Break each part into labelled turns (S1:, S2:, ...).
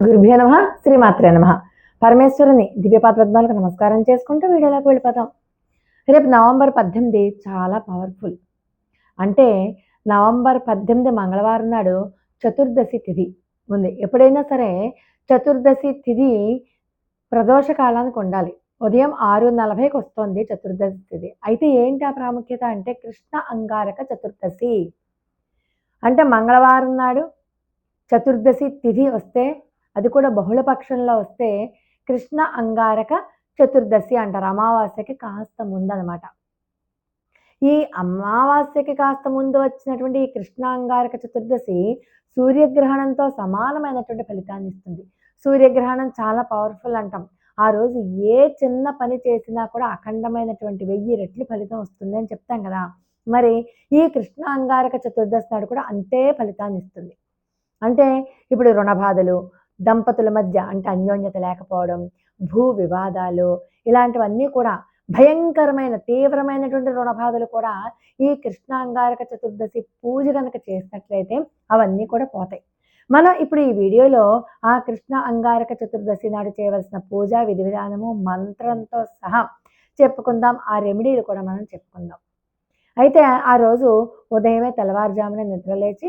S1: గురుభ్యో నమ శ్రీమాత్రే నమ. పరమేశ్వరుని దివ్యపాత్వద్మాలకు నమస్కారం చేసుకుంటూ వీడియోలోకి వెళ్ళిపోతాం రేపు నవంబర్ పద్దెనిమిది చాలా పవర్ఫుల్. అంటే నవంబర్ పద్దెనిమిది మంగళవారం నాడు చతుర్దశి తిథి ఉంది. ఎప్పుడైనా సరే చతుర్దశి తిథి ప్రదోష కాలానికి ఉండాలి. ఉదయం ఆరు నలభైకి వస్తుంది చతుర్దశి తిథి అయితే ఏంటి ఆ ప్రాముఖ్యత అంటే కృష్ణ అంగారక చతుర్దశి. అంటే మంగళవారం నాడు చతుర్దశి తిథి వస్తే అది కూడా బహుళపక్షంలో వస్తే కృష్ణ అంగారక చతుర్దశి అంటారు. అమావాస్యకి కాస్త ముందనమాట. ఈ అమావాస్యకి కాస్త ముందు వచ్చినటువంటి ఈ కృష్ణ అంగారక చతుర్దశి సూర్యగ్రహణంతో సమానమైనటువంటి ఫలితాన్ని ఇస్తుంది. సూర్యగ్రహణం చాలా పవర్ఫుల్ అంటాం. ఆ రోజు ఏ చిన్న పని చేసినా కూడా అఖండమైనటువంటి వెయ్యి రెట్లు ఫలితం వస్తుంది అని చెప్తాం కదా. మరి ఈ కృష్ణ అంగారక చతుర్దశి నాడు కూడా అంతే ఫలితాన్ని ఇస్తుంది. అంటే ఇప్పుడు రుణ బాధలు దంపతుల మధ్య అంటే అన్యోన్యత లేకపోవడం భూ వివాదాలు ఇలాంటివన్నీ కూడా భయంకరమైన తీవ్రమైనటువంటి రుణ బాధలు కూడా ఈ కృష్ణాంగారక చతుర్దశి పూజ కనుక చేసినట్లయితే అవన్నీ కూడా పోతాయి. మనం ఇప్పుడు ఈ వీడియోలో ఆ కృష్ణ అంగారక చతుర్దశి నాడు చేయవలసిన పూజా విధి విధానము మంత్రంతో సహా చెప్పుకుందాం. ఆ రెమెడీలు కూడా మనం చెప్పుకుందాం. అయితే ఆ రోజు ఉదయమే తెల్లవారుజామున నిద్రలేచి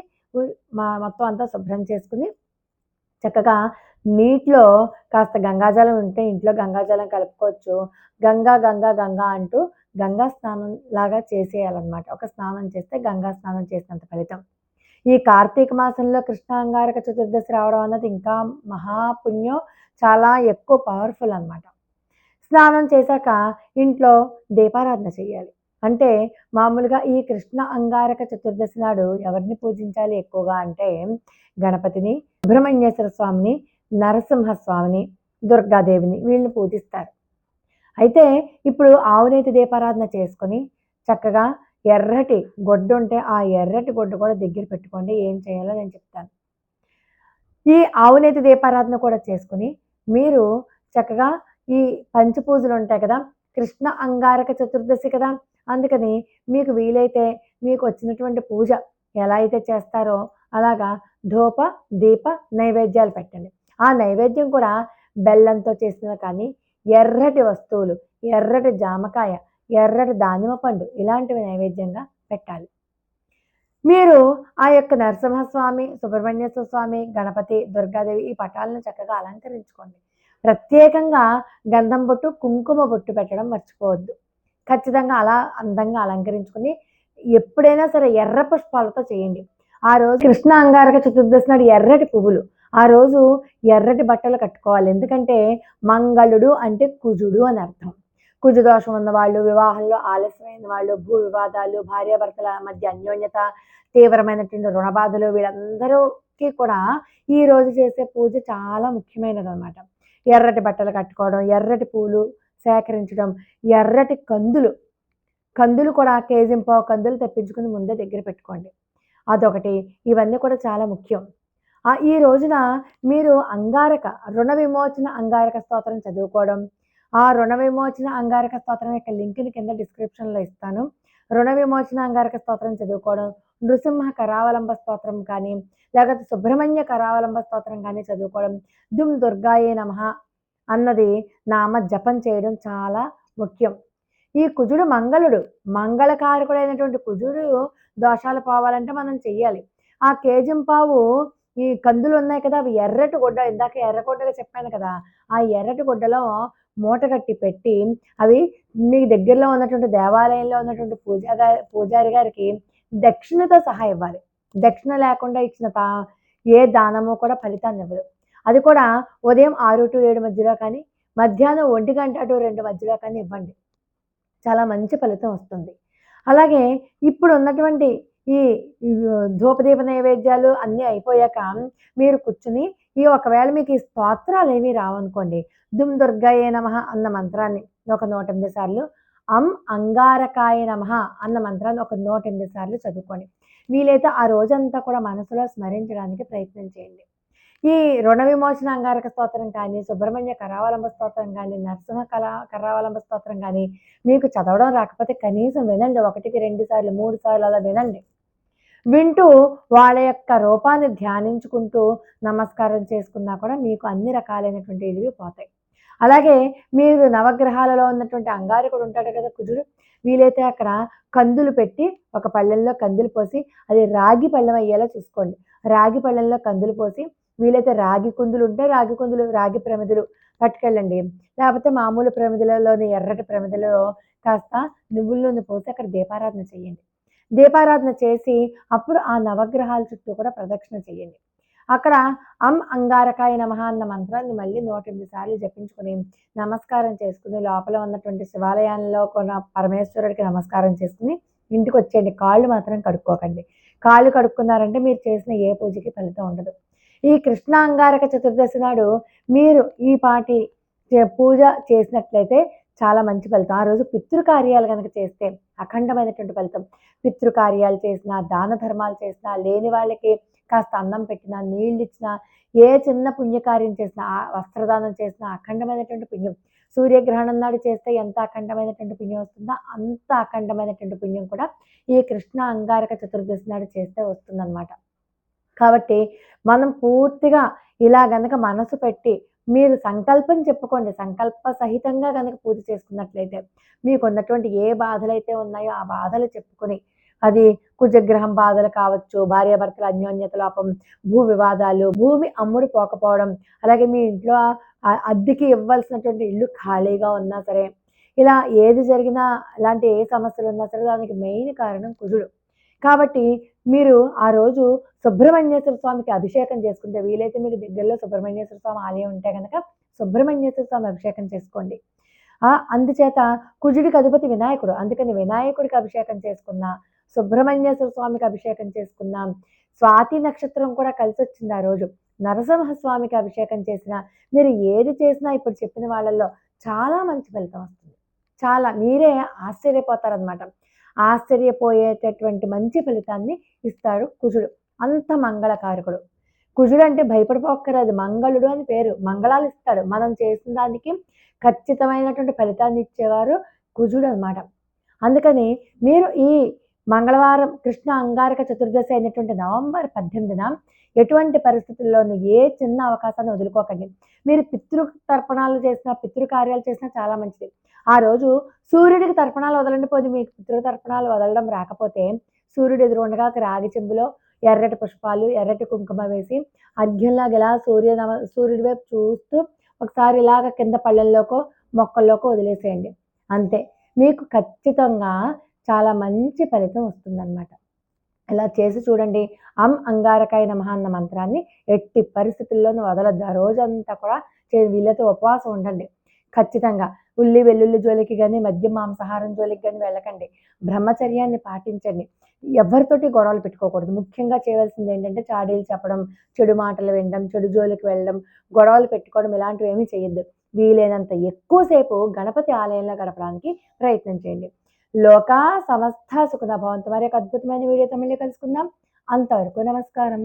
S1: మా మొత్తం అంతా శుభ్రం చేసుకుని చక్కగా నీటిలో కాస్త గంగాజలం ఉంటే ఇంట్లో గంగాజలం కలుపుకోవచ్చు. గంగా గంగా గంగా అంటూ గంగా స్నానం లాగా చేసేయాలన్నమాట. ఒక స్నానం చేస్తే గంగా స్నానం చేసినంత ఫలితం. ఈ కార్తీక మాసంలో కృష్ణాంగారక చతుర్దశి రావడం అన్నది ఇంకా మహాపుణ్యం చాలా ఎక్కువ పవర్ఫుల్ అనమాట స్నానం చేశాక ఇంట్లో దీపారాధన చేయాలి. అంటే మామూలుగా ఈ కృష్ణ అంగారక చతుర్దశి నాడు ఎవరిని పూజించాలి ఎక్కువగా అంటే గణపతిని సుబ్రహ్మణ్యేశ్వర స్వామిని నరసింహస్వామిని దుర్గాదేవిని వీళ్ళని పూజిస్తారు. అయితే ఇప్పుడు ఆవునేతి దీపారాధన చేసుకొని చక్కగా ఎర్రటి గొడ్డు ఉంటే ఆ ఎర్రటి గొడ్డు కూడా దగ్గర పెట్టుకోండి ఏం చేయాలో నేను చెప్తాను. ఈ ఆవునేతి దీపారాధన కూడా చేసుకుని మీరు చక్కగా ఈ పంచపూజలు ఉంటాయి కదా కృష్ణ అంగారక చతుర్దశి కదా అందుకని మీకు వీలైతే మీకు వచ్చినటువంటి పూజ ఎలా అయితే చేస్తారో అలాగా ధూప దీప నైవేద్యాలు పెట్టండి. ఆ నైవేద్యం కూడా బెల్లంతో చేసిన కానీ ఎర్రటి వస్తువులు ఎర్రటి జామకాయ ఎర్రటి దానిమ్మ పండు ఇలాంటివి నైవేద్యంగా పెట్టాలి. మీరు ఆ యొక్క నరసింహస్వామి సుబ్రహ్మణ్యేశ్వర స్వామి గణపతి దుర్గాదేవి ఈ పటాలను చక్కగా అలంకరించుకోండి. ప్రత్యేకంగా గంధం బొట్టు కుంకుమ బొట్టు పెట్టడం మర్చిపోవద్దు. ఖచ్చితంగా అలా అందంగా అలంకరించుకుని ఎప్పుడైనా సరే ఎర్ర పుష్పాలతో చేయండి. ఆ రోజు కృష్ణ అంగారక చతుర్దశి నాడు ఎర్రటి పువ్వులు. ఆ రోజు ఎర్రటి బట్టలు కట్టుకోవాలి. ఎందుకంటే మంగళుడు అంటే కుజుడు అని అర్థం. కుజు దోషం ఉన్న వాళ్ళు వివాహంలో ఆలస్యమైన వాళ్ళు భూ వివాదాలు భార్యాభర్తల మధ్య అన్యోన్యత తీవ్రమైనటువంటి రుణబాధలు వీళ్ళందరికీ కూడా ఈ రోజు చేసే పూజ చాలా ముఖ్యమైనది అనమాట ఎర్రటి బట్టలు కట్టుకోవడం ఎర్రటి పూలు సేకరించడం. ఎర్రటి కందులు. కందులు కూడా కేజింపో కందులు తెప్పించుకుని ముందే దగ్గర పెట్టుకోండి. అదొకటి. ఇవన్నీ కూడా చాలా ముఖ్యం. ఈ రోజున మీరు అంగారక రుణ విమోచన అంగారక స్తోత్రం చదువుకోవడం. ఆ రుణ విమోచన అంగారక స్తోత్రం యొక్క లింక్ని కింద డిస్క్రిప్షన్లో ఇస్తాను. రుణ విమోచన అంగారక స్తోత్రం చదువుకోవడం. నృసింహ కరావలంబ స్తోత్రం కానీ లేకపోతే సుబ్రహ్మణ్య కరావలంబ స్తోత్రం కానీ చదువుకోవడం. దుమ్ దుర్గాయే నమ. అన్నది నామ జపం చేయడం చాలా ముఖ్యం. ఈ కుజుడు మంగళుడు. మంగళకారకుడైనటువంటి కుజుడు దోషాలు పోవాలంటే మనం చెయ్యాలి. ఆ కేజంపావు ఈ కందులు ఉన్నాయి కదా అవి ఎర్రటి గుడ్డ. ఇందాక ఎర్రగొడ్డగా చెప్పాను కదా ఆ ఎర్రటి గుడ్డలో మూట కట్టి పెట్టి అవి మీ దగ్గరలో ఉన్నటువంటి దేవాలయంలో ఉన్నటువంటి పూజా పూజారి గారికి దక్షిణతో సహా ఇవ్వాలి. దక్షిణ లేకుండా ఇచ్చిన తా ఏ దానము కూడా ఫలితాన్ని ఇవ్వదు. అది కూడా ఉదయం ఆరు టు ఏడు మధ్యలో కానీ మధ్యాహ్నం ఒంటి గంట టు రెండు మధ్యలో కానీ ఇవ్వండి. చాలా మంచి ఫలితం వస్తుంది. అలాగే ఇప్పుడు ఉన్నటువంటి ఈ ధూపదీప నైవేద్యాలు అన్నీ అయిపోయాక మీరు కూర్చుని ఈ ఒకవేళ మీకు ఈ స్తోత్రాలు ఏమీ రావనుకోండి దుమ్ దుర్గాయే నమ అన్న మంత్రాన్ని ఒక నూట ఎనిమిది సార్లు అం అంగారకాయ నమ అన్న మంత్రాన్ని ఒక నూట ఎనిమిది సార్లు చదువుకోండి. వీలైతే ఆ రోజంతా కూడా మనసులో స్మరించడానికి ప్రయత్నం చేయండి. ఈ రుణ విమోచన అంగారక స్తోత్రం కానీ సుబ్రహ్మణ్య కరావలంబ స్తోత్రం కానీ నరసింహ కళా కరావలంబ స్తోత్రం కానీ మీకు చదవడం రాకపోతే కనీసం వినండి. ఒకటికి రెండు సార్లు మూడు సార్లు అలా వినండి. వింటూ వాళ్ళ యొక్క రూపాన్ని ధ్యానించుకుంటూ నమస్కారం చేసుకున్నా కూడా మీకు అన్ని రకాలైనటువంటి ఇవి పోతాయి. అలాగే మీరు నవగ్రహాలలో ఉన్నటువంటి అంగారకుడు ఉంటాడు కదా కుజుడు. వీలైతే అక్కడ కందులు పెట్టి ఒక పళ్ళెంలో కందులు పోసి అది రాగి పళ్ళెం అయ్యేలా చూసుకోండి. రాగి పళ్ళెంలో కందులు పోసి వీలైతే రాగి కుందులు ఉంటే రాగి కుందులు రాగి ప్రమిదలు పట్టుకెళ్ళండి. లేకపోతే మామూలు ప్రమిదలలోని ఎర్రటి ప్రమిదలలో కాస్త నువ్వుల నూనె పోసి అక్కడ దీపారాధన చేయండి. దీపారాధన చేసి అప్పుడు ఆ నవగ్రహాల చుట్టూ కూడా ప్రదక్షిణ చేయండి. అక్కడ అం అంగారకాయ నమ అన్న మంత్రాన్ని మళ్ళీ నూట ఎనిమిది సార్లు జపించుకుని నమస్కారం చేసుకుని లోపల ఉన్నటువంటి శివాలయాల్లో కొన్న పరమేశ్వరుడికి నమస్కారం చేసుకుని ఇంటికి వచ్చేయండి. కాళ్ళు మాత్రం కడుక్కోకండి. కాళ్ళు కడుక్కున్నారంటే మీరు చేసిన ఏ పూజకి ఫలితం ఉండదు. ఈ కృష్ణ అంగారక చతుర్దశి నాడు మీరు ఈ పాటి పూజ చేసినట్లయితే చాలా మంచి ఫలితం. ఆ రోజు పితృకార్యాలు కనుక చేస్తే అఖండమైనటువంటి ఫలితం. పితృకార్యాలు చేసినా దాన ధర్మాలు చేసినా లేని వాళ్ళకి కాస్త అన్నం పెట్టినా నీళ్ళు ఇచ్చినా ఏ చిన్న పుణ్యకార్యం చేసినా వస్త్రదానం చేసినా అఖండమైనటువంటి పుణ్యం. సూర్యగ్రహణం నాడు చేస్తే ఎంత అఖండమైనటువంటి పుణ్యం వస్తుందో అంత అఖండమైనటువంటి పుణ్యం కూడా ఈ కృష్ణ అంగారక చతుర్దశి నాడు చేస్తే వస్తుందన్నమాట. కాబట్టి మనం పూర్తిగా ఇలా గనక మనసు పెట్టి మీరు సంకల్పం చెప్పుకోండి. సంకల్ప సహితంగా కనుక పూజ చేసుకున్నట్లయితే మీకు ఉన్నటువంటి ఏ బాధలు అయితే ఉన్నాయో ఆ బాధలు చెప్పుకొని అది కుజగ్రహం బాధలు కావచ్చు భార్యాభర్తల అన్యోన్యత లోపం భూ వివాదాలు భూమి అమ్ముడు పోకపోవడం అలాగే మీ ఇంట్లో అద్దెకి ఇవ్వాల్సినటువంటి ఇల్లు ఖాళీగా ఉన్నా సరే ఇలా ఏది జరిగినా ఇలాంటి ఏ సమస్యలు ఉన్నా సరే దానికి మెయిన్ కారణం కుజుడు. కాబట్టి మీరు ఆ రోజు సుబ్రహ్మణ్యేశ్వర స్వామికి అభిషేకం చేసుకుంటే వీలైతే మీకు దగ్గరలో సుబ్రహ్మణ్యేశ్వర స్వామి ఆలయం ఉంటే కనుక సుబ్రహ్మణ్యేశ్వర స్వామి అభిషేకం చేసుకోండి. అందుచేత కుజుడికి అధిపతి వినాయకుడు. అందుకని వినాయకుడికి అభిషేకం చేసుకున్నా సుబ్రహ్మణ్యేశ్వర స్వామికి అభిషేకం చేసుకున్నాం స్వాతి నక్షత్రం కూడా కలిసి వచ్చింది ఆ రోజు. నరసింహ స్వామికి అభిషేకం చేసిన మీరు ఏది చేసినా ఇప్పుడు చెప్పిన వాళ్ళల్లో చాలా మంచి ఫలితం వస్తుంది. చాలా మీరే ఆశ్చర్యపోతారనమాట ఆశ్చర్యపోయేటటువంటి మంచి ఫలితాన్ని ఇస్తాడు కుజుడు. అంత మంగళకారకుడు. కుజుడు అంటే భయపడిపోక్కర్లేదు. మంగళుడు అని పేరు. మంగళాలు ఇస్తాడు. మనం చేసిన దానికి ఖచ్చితమైనటువంటి ఫలితాన్ని ఇచ్చేవారు కుజుడు అనమాట అందుకని మీరు ఈ మంగళవారం కృష్ణ అంగారక చతుర్దశి అయినటువంటి నవంబర్ పద్దెనిమిదిన ఎటువంటి పరిస్థితుల్లోనూ ఏ చిన్న అవకాశాన్ని వదులుకోకండి. మీరు పితృ తర్పణాలు చేసినా పితృ కార్యాలు చేసినా చాలా మంచిది. ఆ రోజు సూర్యుడికి తర్పణాలు వదలండి పోయి మీకు పితృ తర్పణాలు వదలడం రాకపోతే సూర్యుడు ఎదురుండగా రాగి చెంబులో ఎర్రటి పుష్పాలు ఎర్రటి కుంకుమ వేసి అర్ఘ్యంలాగా ఇలా సూర్య నమ సూర్యుడి వైపు చూస్తూ ఒకసారి ఇలాగ కింద పళ్ళల్లోకో మొక్కల్లోకో వదిలేసేయండి. అంతే. మీకు ఖచ్చితంగా చాలా మంచి ఫలితం వస్తుందన్నమాట. ఇలా చేసి చూడండి అం అంగారకాయ నమ అన్న మంత్రాన్ని ఎట్టి పరిస్థితుల్లోనూ వదలద్దు. ఆ రోజంతా కూడా వీళ్ళతో ఉపవాసం ఉండండి. ఖచ్చితంగా ఉల్లి వెల్లుల్లి జోలికి కానీ మద్య మాంసాహారం జోలికి కానీ వెళ్ళకండి. బ్రహ్మచర్యాన్ని పాటించండి. ఎవరితోటి గొడవలు పెట్టుకోకూడదు. ముఖ్యంగా చేయవలసింది ఏంటంటే చాడీలు చెప్పడం చెడు మాటలు వినడం చెడు జోలికి వెళ్ళడం గొడవలు పెట్టుకోవడం ఇలాంటివి ఏమీ చేయొద్దు. వీలైనంత ఎక్కువసేపు గణపతి ఆలయంలో గడపడానికి ప్రయత్నం చేయండి. లోక సమస్త సుఖన భవంతు. మరి ఒక అద్భుతమైన వీడియోతో మళ్ళీ కలుసుకుందాం. అంతవరకు నమస్కారం.